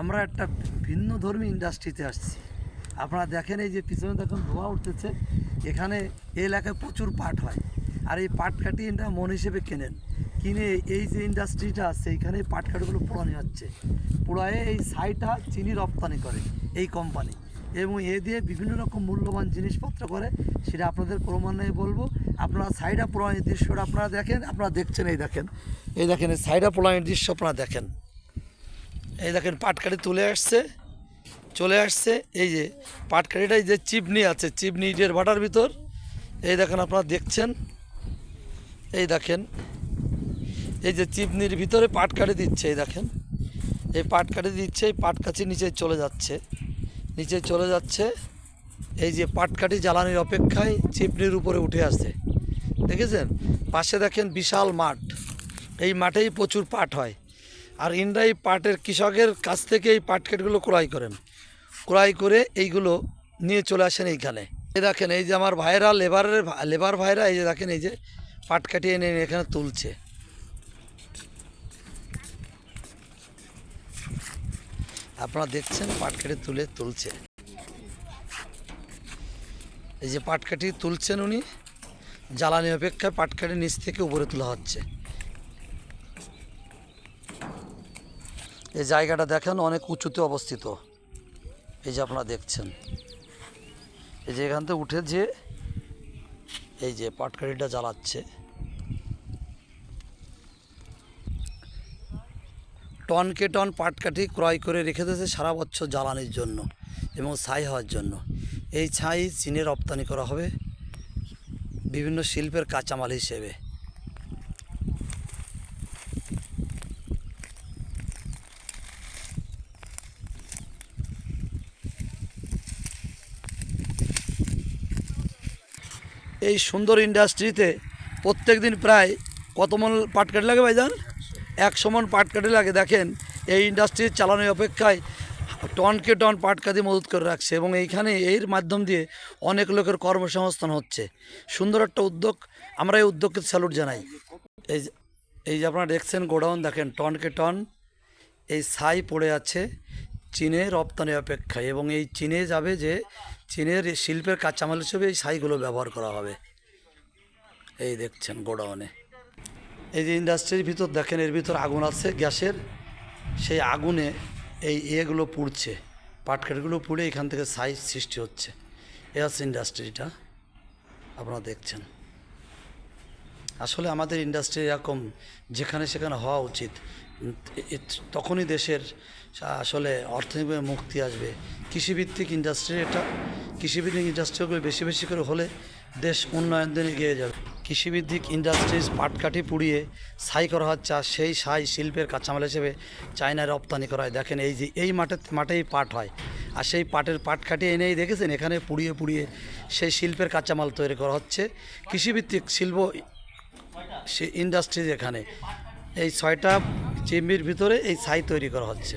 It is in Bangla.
আমরা একটা ভিন্ন ধর্মী ইন্ডাস্ট্রিতে আসছি। আপনারা দেখেন এই যে পিছনে দেখুন ধোয়া উঠতেছে, এখানে এই এলাকায় প্রচুর পাট হয়। আর এই পাট কাটি এটা মন হিসেবে কেনেন। কিনে এই যে ইন্ডাস্ট্রিটা আছে এইখানে এই পাট কাঠিগুলো পোড়ানো হচ্ছে। পোড়ায়ে এই ছাইটা চিনি রপ্তানি করে এই কোম্পানি এবং এ দিয়ে বিভিন্ন রকম মূল্যবান জিনিসপত্র করে, সেটা আপনাদের ক্রমান্বয়ে বলব। আপনারা সাইডা পোড়ানোর দৃশ্যটা আপনারা দেখেন, আপনারা দেখছেন, এই দেখেন। এই দেখেন, এই সাইডা পোড়ানোর দৃশ্য আপনারা দেখেন। এই দেখেন পাটকাঠি তুলে আসছে, চলে আসছে। এই যে পাটকাঠিটাই যে চিপনি আছে চিপনি ইটের ভাটার ভিতর। এই দেখেন আপনারা দেখছেন? এই দেখেন, এই যে চিপনির ভিতরে পাটকাঠি দিচ্ছে, এই দেখেন। এই পাটকাঠি দিচ্ছে, এই পাটকাঠি নিচে চলে যাচ্ছে। নিচে চলে যাচ্ছে। এই যে পাটকাঠি জ্বালানির অপেক্ষায় চিপনির উপরে উঠে আসছে। দেখেছেন? পাশে দেখেন বিশাল মাঠ। এই মাঠেই প্রচুর পাট হয়। আর ইন্দ্রা এই পাটের কৃষকের কাছ থেকে এই পাটকেটগুলো ক্রয় করেন। ক্রয় করে এইগুলো নিয়ে চলে আসেন এইখানে। এই দেখেন, এই যে আমার ভাইরা লেবারের লেবার ভাইরা এই যে দেখেন, এই যে পাট কাটিয়ে এনে এখানে তুলছে। আপনারা দেখছেন পাট কেটে তুলে তুলছে। এই যে পাটকাঠি তুলছেন উনি, জ্বালানি অপেক্ষায় পাটকাঠি নিচ থেকে উপরে তোলা হচ্ছে। এই জায়গাটা দেখেন, অনেক উঁচুতে অবস্থিত। এই যে আপনারা দেখছেন। এই যে এখান থেকে উঠে যে এই যে পাটকাঠিটা জ্বালাচ্ছে। টনকে টন পাটকাঠি ক্রয় করে রেখে দিয়েছে সারা বছর জ্বালানির জন্য এবং ছাই হওয়ার জন্য। এই ছাই চীনে রপ্তানি করা হবে বিভিন্ন শিল্পের কাঁচামাল হিসেবে। এই সুন্দর ইন্ডাস্ট্রিতে প্রত্যেক দিন প্রায় কত মন পাট পাটকাঠি লাগে ভাই ভাইজান? একশো মন পাট পাটকাঠি লাগে, দেখেন। এই ইন্ডাস্ট্রি চালানোর অপেক্ষায় টনকে টন পাটকাঠি মজুত করে রাখছে এবং এইখানে এর মাধ্যম দিয়ে অনেক লোকের কর্মসংস্থান হচ্ছে। সুন্দর একটা উদ্যোগ, আমরা এই উদ্যোগকে স্যালুট জানাই। এই এই যে আপনারা দেখছেন গোডাউন, দেখেন টনকে টন, এই ছাই পড়ে আছে চীনে রপ্তানি অপেক্ষায় এবং এই চীনে যাবে যে চীনের শিল্পের কাঁচামাল হিসেবে এই ছাইগুলো ব্যবহার করা হবে। এই দেখছেন গোডাউনে। এই যে ইন্ডাস্ট্রির ভিতর দেখেন, এর ভিতর আগুন আছে গ্যাসের। সেই আগুনে এই এগুলো পুড়ছে। পাটকাঠিগুলো পুড়ে এখান থেকে সাইজ সৃষ্টি হচ্ছে। এ হচ্ছে ইন্ডাস্ট্রিটা। আপনারা দেখছেন। আসলে আমাদের ইন্ডাস্ট্রি এরকম যেখানে সেখানে হওয়া উচিত। তখনই দেশের, আসলে অর্থনৈতিক মুক্তি আসবে। কৃষিভিত্তিক ইন্ডাস্ট্রি এটা। কৃষিভিত্তিক ইন্ডাস্ট্রিগুলো বেশি বেশি করে হলে দেশ উন্নয়ন দিনে এগিয়ে যাবে। কৃষিভিত্তিক ইন্ডাস্ট্রিজ পাটকাঠি পুড়িয়ে ছাই করা হচ্ছে আর সেই ছাই শিল্পের কাঁচামাল হিসেবে চায়নায় রপ্তানি করা হয়। দেখেন এই যে, এই মাঠে, মাঠেই পাট হয়। আর সেই পাটের পাট কাটিয়ে এনেই দেখেছেন? এখানে পুড়িয়ে পুড়িয়ে সেই শিল্পের কাঁচামাল তৈরি করা হচ্ছে। কৃষিভিত্তিক শিল্প সে ইন্ডাস্ট্রি যেখানে এই ছয়টা চিম্বির ভিতরে এই ছাই তৈরি করা হচ্ছে।